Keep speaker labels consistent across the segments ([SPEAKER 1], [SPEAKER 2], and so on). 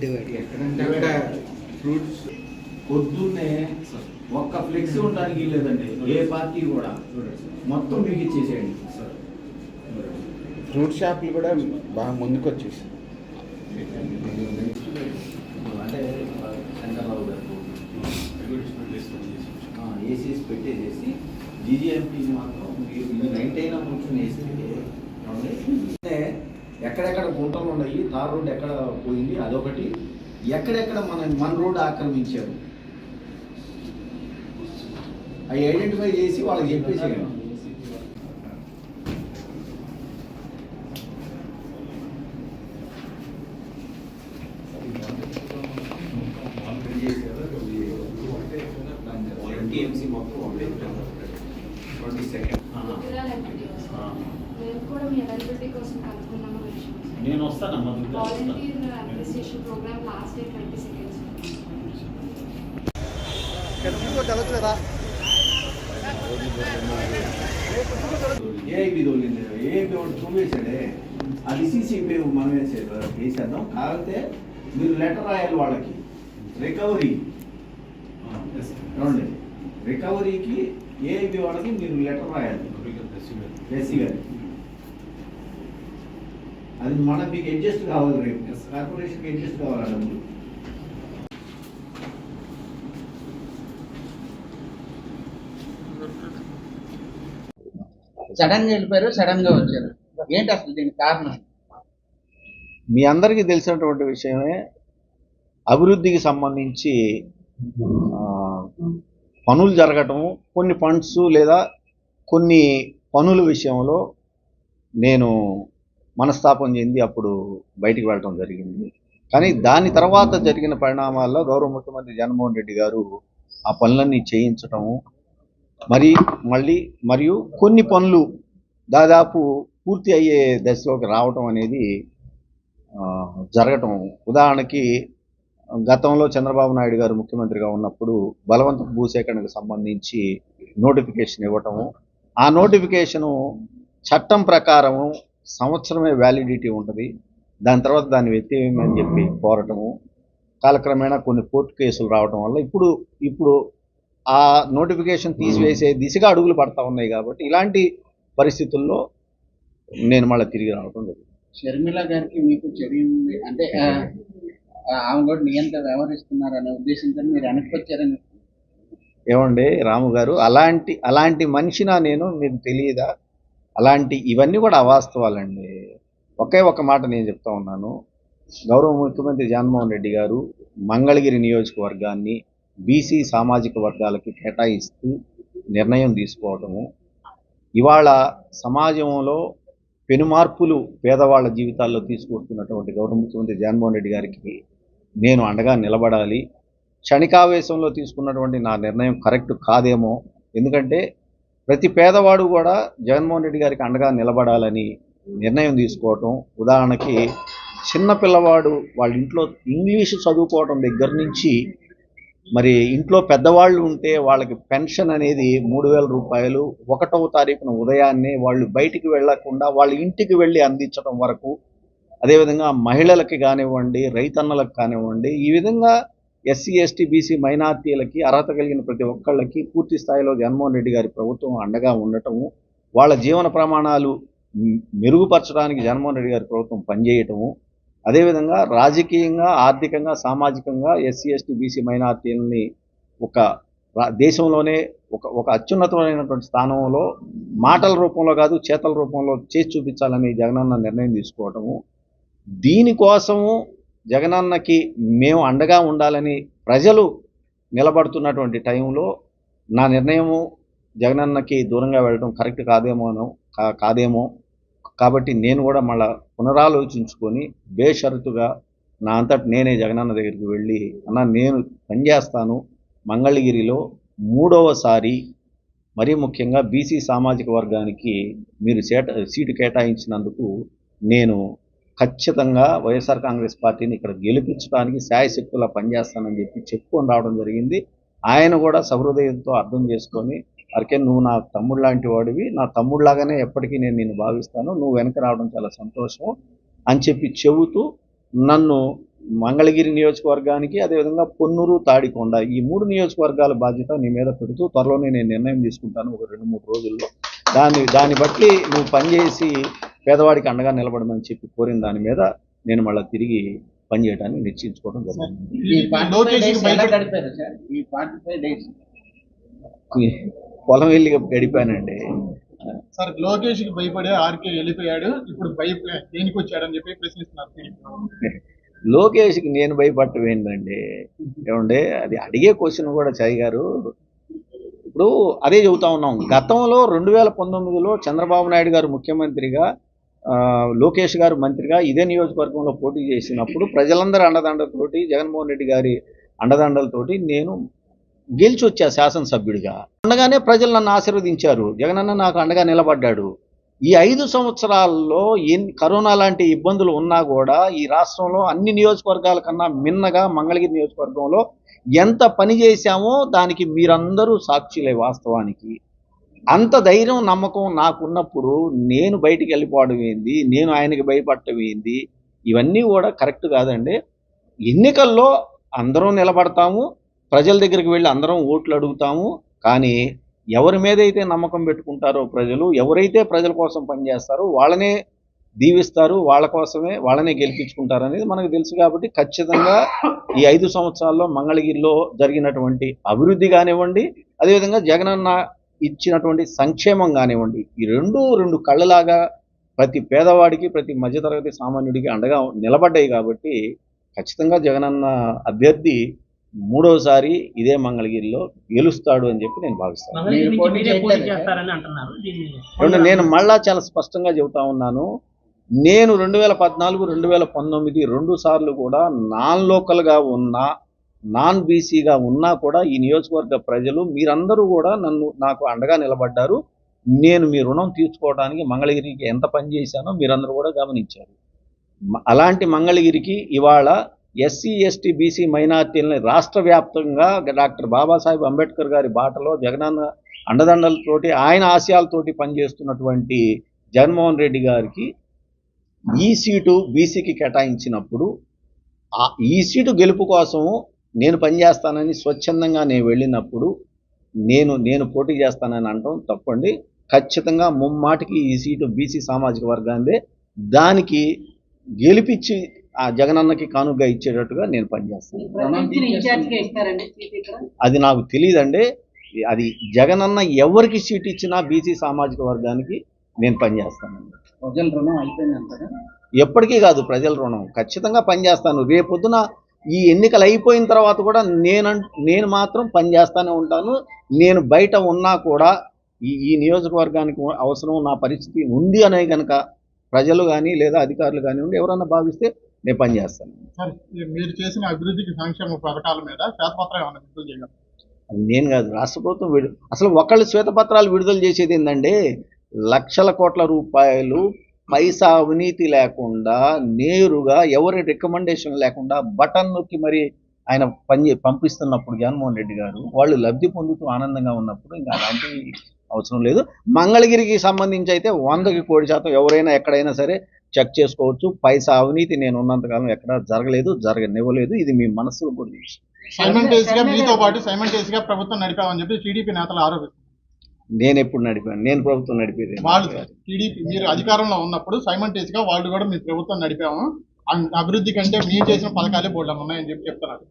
[SPEAKER 1] Divide
[SPEAKER 2] ఎక్కడంటే fruits పొద్దున్నే ఒక్క ఫ్లెక్సీ ఉండడానికి లేదండి ఏ పార్టీ కూడా. మొత్తం మీకు ఇచ్చేసేయండి
[SPEAKER 3] ఫ్రూట్ షాప్లు కూడా బాగా ముందుకు వచ్చేసి
[SPEAKER 2] అంటే శంకర్రావు గారు ఏసీస్ పెట్టేసేసి జీజీఎంపీని మాత్రం మీరు నైట్ అయినా కూర్చొని వేసి ఎక్కడెక్కడ గుంటలు ఉన్నాయి తార్ రోడ్ ఎక్కడ పోయింది అదొకటి. ఎక్కడెక్కడ మన మన రోడ్ ఆక్రమించారు. అవి ఐడెంటిఫై చేసి వాళ్ళకి చెప్పేసేయండి టీఎంసీ మొత్తం ట్వంటీ సెకండ్
[SPEAKER 4] గుజరాత్ ఎంపీటీ కోసం. మేము కూడా మీ అవైలబిలిటీ కోసం కనుక్కున్నాము విషయం
[SPEAKER 2] నేను వస్తానమ్మా దుర్గా వస్తాను.
[SPEAKER 4] Volunteer administration programme last day twenty seconds
[SPEAKER 2] AIB తోలింది AIB ఒకటి చూపేశాడే అది సీసీపీ మనం వేసేది వేసేద్దాం కాకపోతే మీరు లెటర్ రాయాలి వాళ్ళకి. రికవరీ చూడండి రికవరీకి ఏఐబి వాళ్ళకి మీరు లెటర్ రాయాలి. ఎస్సీ అది మన మీకు అడ్జస్ట్ కావాలి రేపు. కార్పొరేషన్కి అడ్జస్ట్ కావాలి డబ్బులు
[SPEAKER 5] సడన్గా వెళ్ళిపోయారు సడన్గా వచ్చారు. ఏంటి అసలు దీనికి కారణం?
[SPEAKER 6] మీ అందరికీ తెలిసినటువంటి విషయమే అభివృద్ధికి సంబంధించి ఆ, పనులు జరగటము కొన్ని ఫండ్స్ లేదా కొన్ని పనుల విషయంలో నేను మనస్తాపం చెంది అప్పుడు బయటికి వెళ్ళడం జరిగింది. కానీ దాని తర్వాత జరిగిన పరిణామాల్లో గౌరవ ముఖ్యమంత్రి జగన్మోహన్ రెడ్డి గారు ఆ పనులన్నీ చేయించటము మరి మళ్ళీ మరియు కొన్ని పనులు దాదాపు పూర్తి అయ్యే దశలోకి రావటం అనేది జరగటం. ఉదాహరణకి గతంలో చంద్రబాబు నాయుడు గారు ముఖ్యమంత్రిగా ఉన్నప్పుడు బలవంత భూసేకరణకు సంబంధించి నోటిఫికేషన్ ఇవ్వటము ఆ నోటిఫికేషను చట్టం ప్రకారము సంవత్సరమే వ్యాలిడిటీ ఉంటుంది. దాని తర్వాత దాన్ని ఎత్తివేయమని చెప్పి కోరటము కాలక్రమేణా కొన్ని కోర్టు కేసులు రావటం వల్ల ఇప్పుడు ఇప్పుడు ఆ నోటిఫికేషన్ తీసివేసే దిశగా అడుగులు పడతా ఉన్నాయి కాబట్టి ఇలాంటి పరిస్థితుల్లో నేను మళ్ళీ తిరిగి రావటం జరిగింది
[SPEAKER 5] షర్మిల గారికి మీకు చర్య అంటే ఆమె కూడా నియంత వ్యవహరిస్తున్నారు అనే ఉద్దేశంతో మీరు వెనక్కి వచ్చారని
[SPEAKER 6] ఏమండి రాము గారు అలాంటి అలాంటి మనిషినా నేను మీకు తెలియదా? అలాంటి ఇవన్నీ కూడా అవాస్తవాలండి. ఒకే ఒక మాట నేను చెప్తా ఉన్నాను. గౌరవ ముఖ్యమంత్రి జగన్మోహన్ రెడ్డి గారు మంగళగిరి నియోజకవర్గాన్ని బీసీ సామాజిక వర్గాలకి కేటాయిస్తూ నిర్ణయం తీసుకోవటము. ఇవాళ సమాజంలో పెనుమార్పులు పేదవాళ్ళ జీవితాల్లో తీసుకొస్తున్నటువంటి గౌరవ ముఖ్యమంత్రి జగన్మోహన్ రెడ్డి గారికి నేను అండగా నిలబడాలి. క్షణికావేశంలో తీసుకున్నటువంటి నా నిర్ణయం కరెక్ట్ కాదేమో. ఎందుకంటే ప్రతి పేదవాడు కూడా జగన్మోహన్ రెడ్డి గారికి అండగా నిలబడాలని నిర్ణయం తీసుకోవటం ఉదాహరణకి చిన్న పిల్లవాడు వాళ్ళ ఇంట్లో ఇంగ్లీష్ చదువుకోవటం దగ్గర నుంచి మరి ఇంట్లో పెద్దవాళ్ళు ఉంటే వాళ్ళకి పెన్షన్ అనేది మూడు వేల రూపాయలు ఒకటవ తారీఖున ఉదయాన్నే వాళ్ళు బయటికి వెళ్ళకుండా వాళ్ళ ఇంటికి వెళ్ళి అందించడం వరకు అదేవిధంగా మహిళలకి కానివ్వండి రైతన్నలకు కానివ్వండి ఈ విధంగా ఎస్సీ ఎస్టీ బీసీ మైనార్టీలకి అర్హత కలిగిన ప్రతి ఒక్కళ్ళకి పూర్తి స్థాయిలో జగన్మోహన్ రెడ్డి గారి ప్రభుత్వం అండగా ఉండటము వాళ్ళ జీవన ప్రమాణాలు మెరుగుపరచడానికి జగన్మోహన్ రెడ్డి గారి ప్రభుత్వం పనిచేయటము అదేవిధంగా రాజకీయంగా ఆర్థికంగా సామాజికంగా ఎస్సీ ఎస్టీ బీసీ మైనార్టీలని ఒక రా- దేశంలోనే ఒక ఒక అత్యున్నతమైనటువంటి స్థానంలో మాటల రూపంలో కాదు చేతల రూపంలో చేసి చూపించాలని జగనన్న నిర్ణయం తీసుకోవటము. దీనికోసము జగనన్నకి మేము అండగా ఉండాలని ప్రజలు నిలబడుతున్నటువంటి టైంలో నా నిర్ణయము జగనన్నకి దూరంగా వెళ్ళడం కరెక్ట్ కాదేమోనో కాదేమో కాబట్టి నేను కూడా మళ్ళా పునరాలోచించుకొని బేషరతుగా నా అంతటి నేనే జగనన్న దగ్గరికి వెళ్ళి అన్న నేను పనిచేస్తాను మంగళగిరిలో మూడవసారి. మరీ ముఖ్యంగా బీసీ సామాజిక వర్గానికి మీరు సేట సీటు కేటాయించినందుకు నేను ఖచ్చితంగా వైఎస్ఆర్ కాంగ్రెస్ పార్టీని ఇక్కడ గెలిపించడానికి శాయశక్తులా పనిచేస్తానని చెప్పి చెప్పుకొని రావడం జరిగింది. ఆయన కూడా సహృదయంతో అర్థం చేసుకొని అరికే నువ్వు నా తమ్ముడు లాంటి వాడివి. నా తమ్ముడులాగానే ఎప్పటికీ నేను నిన్ను భావిస్తాను. నువ్వు వెనక రావడం చాలా సంతోషం అని చెప్పి చెబుతూ నన్ను మంగళగిరి నియోజకవర్గానికి అదేవిధంగా పొన్నూరు తాడికొండ ఈ మూడు నియోజకవర్గాల బాధ్యత నీ మీద పెడుతూ త్వరలోనే నేను నిర్ణయం తీసుకుంటాను ఒక రెండు మూడు రోజుల్లో. దాన్ని దాన్ని బట్టి నువ్వు పనిచేసి పేదవాడికి అండగా నిలబడమని చెప్పి కోరిన దాని మీద నేను మళ్ళీ తిరిగి పనిచేయడానికి నిశ్చయించుకోవడం జరిగింది.
[SPEAKER 1] లోకేష్
[SPEAKER 6] పొలం వెళ్ళి గడిపానండి.
[SPEAKER 1] సార్ లోకేష్కి భయపడే ఆర్కే వెళ్ళిపోయాడు. ఇప్పుడు దేనికి వచ్చాడని చెప్పి ప్రశ్నిస్తున్నారు టీడీపీ.
[SPEAKER 6] లోకేష్కి నేను భయపడటం ఏంటండి? ఏమంటే అది అడిగే క్వశ్చన్ కూడా చాయ్ గారు. ఇప్పుడు అదే చెబుతా ఉన్నాం. గతంలో రెండు వేల పంతొమ్మిదిలో చంద్రబాబు నాయుడు గారు ముఖ్యమంత్రిగా లోకేష్ గారు మంత్రిగా ఇదే నియోజకవర్గంలో పోటీ చేసినప్పుడు ప్రజలందరి అండదండలతోటి జగన్మోహన్ రెడ్డి గారి అండదండలతోటి నేను గెలిచి వచ్చా శాసనసభ్యుడిగా? ఉండగానే ప్రజలు నన్ను ఆశీర్వదించారు. జగనన్న నాకు అండగా నిలబడ్డాడు. ఈ ఐదు సంవత్సరాల్లో ఎన్ని కరోనా లాంటి ఇబ్బందులు ఉన్నా కూడా ఈ రాష్ట్రంలో అన్ని నియోజకవర్గాల కన్నా మిన్నగా మంగళగిరి నియోజకవర్గంలో ఎంత పని చేశామో దానికి మీరందరూ సాక్షులే వాస్తవానికి. అంత ధైర్యం నమ్మకం నాకున్నప్పుడు నేను బయటికి వెళ్ళిపోవడం ఏంది? నేను ఆయనకి భయపడటం ఏంది? ఇవన్నీ కూడా కరెక్ట్ కాదండి. ఎన్నికల్లో అందరం నిలబడతాము. ప్రజల దగ్గరికి వెళ్ళి అందరం ఓట్లు అడుగుతాము. కానీ ఎవరి మీద అయితే నమ్మకం పెట్టుకుంటారో ప్రజలు ఎవరైతే ప్రజల కోసం పనిచేస్తారో వాళ్ళనే దీవిస్తారు. వాళ్ళ కోసమే వాళ్ళనే గెలిపించుకుంటారు అనేది మనకు తెలుసు కాబట్టి ఖచ్చితంగా ఈ ఐదు సంవత్సరాల్లో మంగళగిరిలో జరిగినటువంటి అభివృద్ధి కానివ్వండి అదేవిధంగా జగనన్న ఇచ్చినటువంటి సంక్షేమం కానివ్వండి ఈ రెండు రెండు కళ్ళలాగా ప్రతి పేదవాడికి ప్రతి మధ్యతరగతి సామాన్యుడికి అండగా నిలబడ్డాయి కాబట్టి ఖచ్చితంగా జగనన్న అభ్యర్థి మూడోసారి ఇదే మంగళగిరిలో గెలుస్తాడు అని చెప్పి నేను భావిస్తాను. నేను మళ్ళా చాలా స్పష్టంగా చెబుతా ఉన్నాను. నేను రెండు వేల పద్నాలుగు రెండు వేల పంతొమ్మిది రెండు సార్లు కూడా నాన్ లోకల్గా ఉన్నా నాన్ బీసీగా ఉన్నా కూడా ఈ నియోజకవర్గ ప్రజలు మీరందరూ కూడా నన్ను నాకు అండగా నిలబడ్డారు. నేను మీ రుణం తీర్చుకోవడానికి మంగళగిరికి ఎంత పని చేశానో మీరందరూ కూడా గమనించారు. అలాంటి మంగళగిరికి ఇవాళ ఎస్సీ ఎస్టీ బీసీ మైనార్టీలని రాష్ట్ర వ్యాప్తంగా డాక్టర్ బాబాసాహెబ్ అంబేద్కర్ గారి బాటలో జగనన్న అండదండలతోటి ఆయన ఆశయాలతోటి పనిచేస్తున్నటువంటి జగన్మోహన్ రెడ్డి గారికి ఈ సీటు బీసీకి కేటాయించినప్పుడు ఈ సీటు గెలుపు కోసం నేను పనిచేస్తానని స్వచ్ఛందంగా నేను వెళ్ళినప్పుడు నేను నేను పోటీ చేస్తానని అనటం తప్పండి. ఖచ్చితంగా ముమ్మాటికి ఈ సీటు బీసీ సామాజిక వర్గాందే దానికి గెలిపించి ఆ జగనన్నకి కానుగ్గా ఇచ్చేటట్టుగా నేను పనిచేస్తాను. అది నాకు తెలియదండి అది జగనన్న ఎవరికి సీట్ ఇచ్చినా బీసీ సామాజిక వర్గానికి నేను పనిచేస్తానండి.
[SPEAKER 5] ప్రజల రుణం అయిపోయింది
[SPEAKER 6] ఎప్పటికీ కాదు ప్రజల రుణం. ఖచ్చితంగా పనిచేస్తాను. రేపొద్దున ఈ ఎన్నికలు అయిపోయిన తర్వాత కూడా నేను నేను మాత్రం పనిచేస్తానే ఉంటాను. నేను బయట ఉన్నా కూడా ఈ ఈ నియోజకవర్గానికి అవసరం నా పరిస్థితి ఉంది అనే కనుక ప్రజలు కానీ లేదా అధికారులు కానివ్వండి ఎవరన్నా భావిస్తే నేను పనిచేస్తాను
[SPEAKER 1] సార్ మీరు చేసిన అభివృద్ధికి సంక్షేమ పథకాల మీద శ్వేతపత్రం ఏమైనా విడుదల చేయగలరు?
[SPEAKER 6] అది నేను కాదు రాష్ట్ర ప్రభుత్వం విడు అసలు ఒకళ్ళు శ్వేతపత్రాలు విడుదల చేసేది ఏంటంటే లక్షల కోట్ల రూపాయలు పైసా అవినీతి లేకుండా నేరుగా ఎవరి రికమెండేషన్ లేకుండా బటన్ నొక్కి మరి ఆయన పని పంపిస్తున్నప్పుడు జగన్మోహన్ రెడ్డి గారు వాళ్ళు లబ్ధి పొందుతూ ఆనందంగా ఉన్నప్పుడు ఇంకా అలాంటి అవసరం లేదు. మంగళగిరికి సంబంధించి అయితే వందకి కోటి శాతం ఎవరైనా ఎక్కడైనా సరే చెక్ చేసుకోవచ్చు. పైసా అవినీతి నేను ఉన్నంతకాలం ఎక్కడ జరగలేదు జరగనివ్వలేదు. ఇది మీ మనసులో కూడా
[SPEAKER 1] మీతో పాటు ప్రభుత్వం నడిపామని చెప్పి టీడీపీ నేతలు
[SPEAKER 6] నేను ఎప్పుడు నడిపాను? నేను ప్రభుత్వం నడిపేది
[SPEAKER 1] వాళ్ళు టీడీపీ మీరు అధికారంలో ఉన్నప్పుడు సైమంటేస్గా వాళ్ళు కూడా మీ ప్రభుత్వం నడిపాము. అభివృద్ధి కంటే మీరు చేసిన పథకాలే బోర్డు ఉన్నాయని చెప్పి చెప్తున్నారు.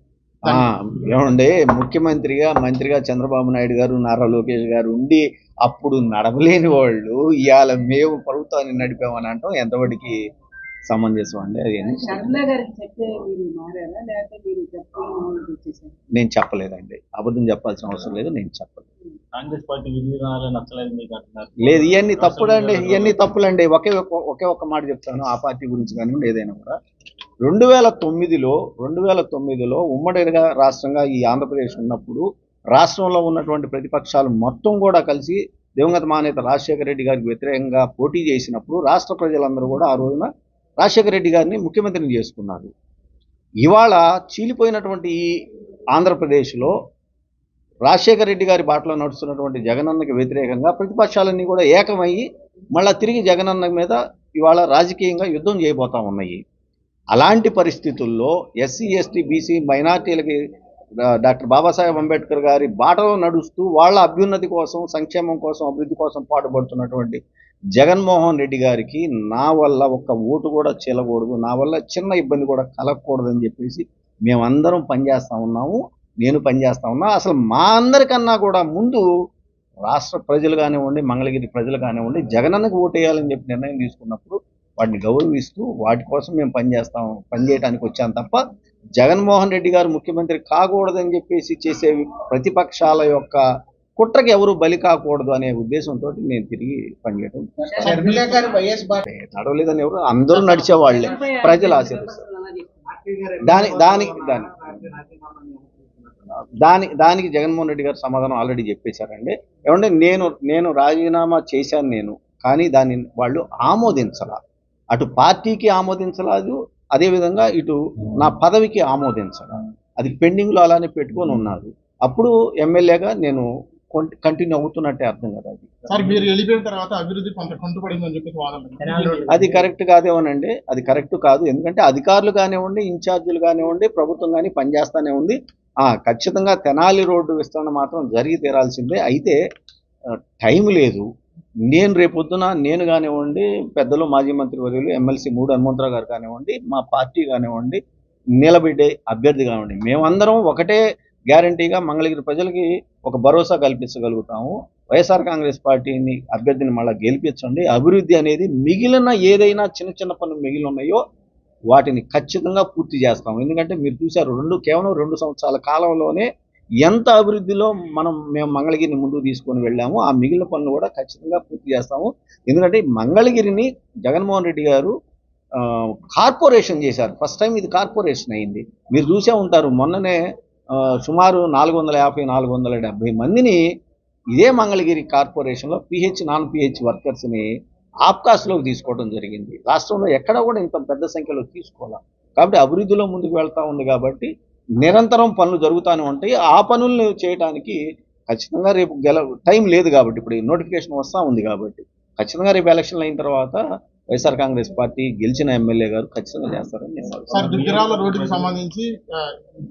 [SPEAKER 6] ఏమండి ముఖ్యమంత్రిగా మంత్రిగా చంద్రబాబు నాయుడు గారు నారా లోకేష్ గారు ఉండి అప్పుడు నడవలేని వాళ్ళు ఇవాళ మేము ప్రభుత్వాన్ని నడిపామని అంటాం ఎంతవరకు సమంజసం అండి అది నేను చెప్పలేదండి. అబద్ధం చెప్పాల్సిన అవసరం లేదు నేను చెప్పలేదు.
[SPEAKER 7] కాంగ్రెస్ పార్టీ
[SPEAKER 6] లేదు ఇవన్నీ తప్పులండి ఇవన్నీ తప్పులండి. ఒకే ఒక్క- ఒకే ఒక్క మాట చెప్తాను ఆ పార్టీ గురించి కానివ్వండి ఏదైనా కూడా. రెండు వేల తొమ్మిదిలో రెండు వేల తొమ్మిదిలో ఉమ్మడిగా రాష్ట్రంగా ఈ ఆంధ్రప్రదేశ్ ఉన్నప్పుడు రాష్ట్రంలో ఉన్నటువంటి ప్రతిపక్షాలు మొత్తం కూడా కలిసి దివంగత మానేత రాజశేఖర రెడ్డి గారికి వ్యతిరేకంగా పోటీ చేసినప్పుడు రాష్ట్ర ప్రజలందరూ కూడా ఆ రోజున రాజశేఖర రెడ్డి గారిని ముఖ్యమంత్రిని చేసుకున్నారు. ఇవాళ చీలిపోయినటువంటి ఈ ఆంధ్రప్రదేశ్లో రాజశేఖర రెడ్డి గారి బాటలో నడుస్తున్నటువంటి జగనన్నకి వ్యతిరేకంగా ప్రతిపక్షాలన్నీ కూడా ఏకమయ్యి మళ్ళా తిరిగి జగనన్న మీద ఇవాళ రాజకీయంగా యుద్ధం చేయబోతా ఉన్నాయి. అలాంటి పరిస్థితుల్లో ఎస్సీ ఎస్టీ బీసీ మైనార్టీలకి డాక్టర్ బాబాసాహెబ్ అంబేద్కర్ గారి బాటలో నడుస్తూ వాళ్ళ అభ్యున్నతి కోసం సంక్షేమం కోసం అభివృద్ధి కోసం పాటుపడుతున్నటువంటి జగన్మోహన్ రెడ్డి గారికి నా వల్ల ఒక్క ఓటు కూడా చెల్లకూడదు నా వల్ల చిన్న ఇబ్బంది కూడా కలగకూడదని చెప్పేసి మేమందరం పనిచేస్తూ ఉన్నాము నేను పనిచేస్తా ఉన్నా. అసలు మా అందరికన్నా కూడా ముందు రాష్ట్ర ప్రజలు కానివ్వండి మంగళగిరి ప్రజలు కానివ్వండి జగనన్నకు ఓటేయాలని చెప్పి నిర్ణయం తీసుకున్నప్పుడు వాటిని గౌరవిస్తూ వాటి కోసం మేము పనిచేస్తాం పనిచేయడానికి వచ్చాం తప్ప జగన్మోహన్ రెడ్డి గారు ముఖ్యమంత్రి కాకూడదని చెప్పేసి చేసే ప్రతిపక్షాల యొక్క కుట్రకి ఎవరు బలి కాకూడదు అనే ఉద్దేశంతో నేను తిరిగి
[SPEAKER 5] బాట
[SPEAKER 6] నడవలేదని ఎవరు? అందరూ నడిచే వాళ్ళే ప్రజలు ఆశీర్వదిస్తారు దాని దానికి దాని దాని దానికి జగన్మోహన్ రెడ్డి గారు సమాధానం ఆల్రెడీ చెప్పేశారండి. ఏమంటే నేను నేను రాజీనామా చేశాను నేను కానీ దాన్ని వాళ్ళు ఆమోదించాల. అటు పార్టీకి ఆమోదించలేదు అదేవిధంగా ఇటు నా పదవికి ఆమోదించాల అది పెండింగ్లో అలానే పెట్టుకొని ఉన్నారు అప్పుడు ఎమ్మెల్యేగా నేను కంటిన్యూ అవుతున్నట్టే అర్థం కదా అది.
[SPEAKER 1] సార్ మీరు వెళ్ళిపోయిన తర్వాత అభివృద్ధి కొంత కుంటుపడిందని చెప్పేసి వాదన
[SPEAKER 6] అది కరెక్ట్ కాదేమోనండి. అది కరెక్ట్ కాదు. ఎందుకంటే అధికారులు కానివ్వండి ఇన్ఛార్జీలు కానివ్వండి ప్రభుత్వం కానీ పనిచేస్తానే ఉంది. ఆ, ఖచ్చితంగా తెనాలి రోడ్డు విస్తరణ మాత్రం జరిగి తీరాల్సిందే. అయితే టైం లేదు. నేను రేపొద్దున నేను కానివ్వండి పెద్దలు మాజీ మంత్రి వర్యులు ఎమ్మెల్సీ మూడు హనుమంతరావు గారు కానివ్వండి మా పార్టీ కానివ్వండి నిలబెట్టే అభ్యర్థి కానివ్వండి మేమందరం ఒకటే గ్యారంటీగా మంగళగిరి ప్రజలకి ఒక భరోసా కల్పించగలుగుతాము. వైఎస్ఆర్ కాంగ్రెస్ పార్టీని అభ్యర్థిని మళ్ళీ గెలిపించండి. అభివృద్ధి అనేది మిగిలిన ఏదైనా చిన్న చిన్న పనులు మిగిలి ఉన్నాయో వాటిని ఖచ్చితంగా పూర్తి చేస్తాం ఎందుకంటే మీరు చూశారు రెండు కేవలం రెండు సంవత్సరాల కాలంలోనే ఎంత అభివృద్ధిలో మనం మేము మంగళగిరిని ముందుకు తీసుకొని వెళ్ళాము ఆ మిగిలిన పనులు కూడా ఖచ్చితంగా పూర్తి చేస్తాము. ఎందుకంటే మంగళగిరిని జగన్మోహన్ రెడ్డి గారు కార్పొరేషన్ చేశారు. ఫస్ట్ టైం ఇది కార్పొరేషన్ అయింది. మీరు చూసే ఉంటారు మొన్ననే సుమారు నాలుగు వందల యాభై నాలుగు వందల డెబ్బై మందిని ఇదే మంగళగిరి కార్పొరేషన్లో పిహెచ్ నాన్ పిహెచ్ వర్కర్స్ని ఆప్కాస్లోకి తీసుకోవడం జరిగింది. రాష్ట్రంలో ఎక్కడ కూడా ఇంత పెద్ద సంఖ్యలో తీసుకోవాలి? కాబట్టి అభివృద్ధిలో ముందుకు వెళ్తా ఉంది కాబట్టి నిరంతరం పనులు జరుగుతూనే ఉంటాయి. ఆ పనులను చేయడానికి ఖచ్చితంగా రేపు గెల టైం లేదు కాబట్టి ఇప్పుడు నోటిఫికేషన్ వస్తూ ఉంది కాబట్టి ఖచ్చితంగా రేపు ఎలక్షన్లు అయిన తర్వాత వైఎస్ఆర్ కాంగ్రెస్ పార్టీ గెలిచిన ఎమ్మెల్యే గారు ఖచ్చితంగా చేస్తారని నేను.
[SPEAKER 1] దుగ్గిరాల రోడ్డుకి సంబంధించి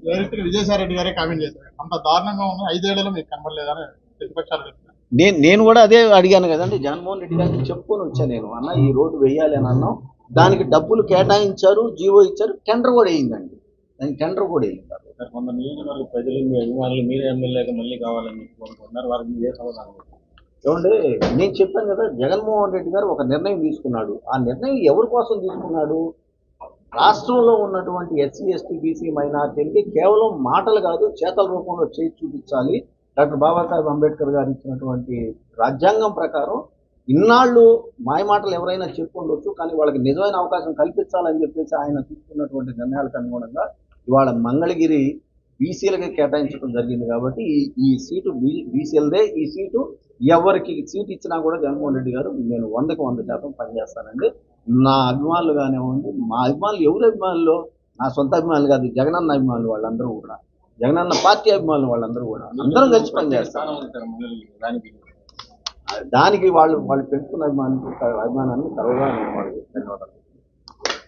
[SPEAKER 1] డైరెక్ట్గా విజయసాయి రెడ్డి గారే కామెంట్ చేశారు. అంత దారుణంగా ఉంది. ఐదేళ్ళలో మీకు కనబడలేదని ప్రతిపక్షాలు
[SPEAKER 6] నేను నేను కూడా అదే అడిగాను కదండి. జగన్మోహన్ రెడ్డి గారికి చెప్పుకొని వచ్చాను నేను. అన్న ఈ రోడ్డు వేయాలి అని అన్నాం. దానికి డబ్బులు కేటాయించారు జీవో ఇచ్చారు టెండర్ కూడా వేయిందండి. దానికి టెండర్ కూడా
[SPEAKER 7] కొంత నియోజకవర్గ ప్రజలు అభిమానులు మీరే ఎమ్మెల్యేగా మళ్ళీ కావాలని కోరుకుంటున్నారు. వారికి మీరే సమాధానం.
[SPEAKER 6] ఏమంటే నేను చెప్పాను కదా జగన్మోహన్ రెడ్డి గారు ఒక నిర్ణయం తీసుకున్నాడు. ఆ నిర్ణయం ఎవరి కోసం తీసుకున్నాడు? రాష్ట్రంలో ఉన్నటువంటి ఎస్సీ ఎస్టీ బీసీ మైనార్టీలకి కేవలం మాటలు కాదు చేతల రూపంలో చేసి చూపించాలి. డాక్టర్ బాబాసాహెబ్ అంబేద్కర్ గారు ఇచ్చినటువంటి రాజ్యాంగం ప్రకారం ఇన్నాళ్ళు మాయమాటలు ఎవరైనా చెప్పుండొచ్చు కానీ వాళ్ళకి నిజమైన అవకాశం కల్పించాలని చెప్పేసి ఆయన తీసుకున్నటువంటి నిర్ణయాలకు అనుగుణంగా ఇవాళ మంగళగిరి బీసీలకి కేటాయించడం జరిగింది కాబట్టి ఈ సీటు బీసీలదే. ఈ సీటు ఎవరికి సీట్ ఇచ్చినా కూడా జగన్మోహన్ రెడ్డి గారు నేను వందకు వంద శాతం పనిచేస్తానండి. నా అభిమానులు కానివ్వండి మా అభిమానులు ఎవరి అభిమానులు? నా సొంత అభిమానులు కాదు జగనన్న అభిమానులు వాళ్ళందరూ కూడా. జగనన్న పార్టీ అభిమానులు వాళ్ళందరూ కూడా. అందరం కలిసి
[SPEAKER 7] పనిచేస్తారు దానికి
[SPEAKER 6] దానికి వాళ్ళు వాళ్ళు పెంచుకున్న అభిమానులు అభిమానాన్ని తరగా ధన్యవాదాలు.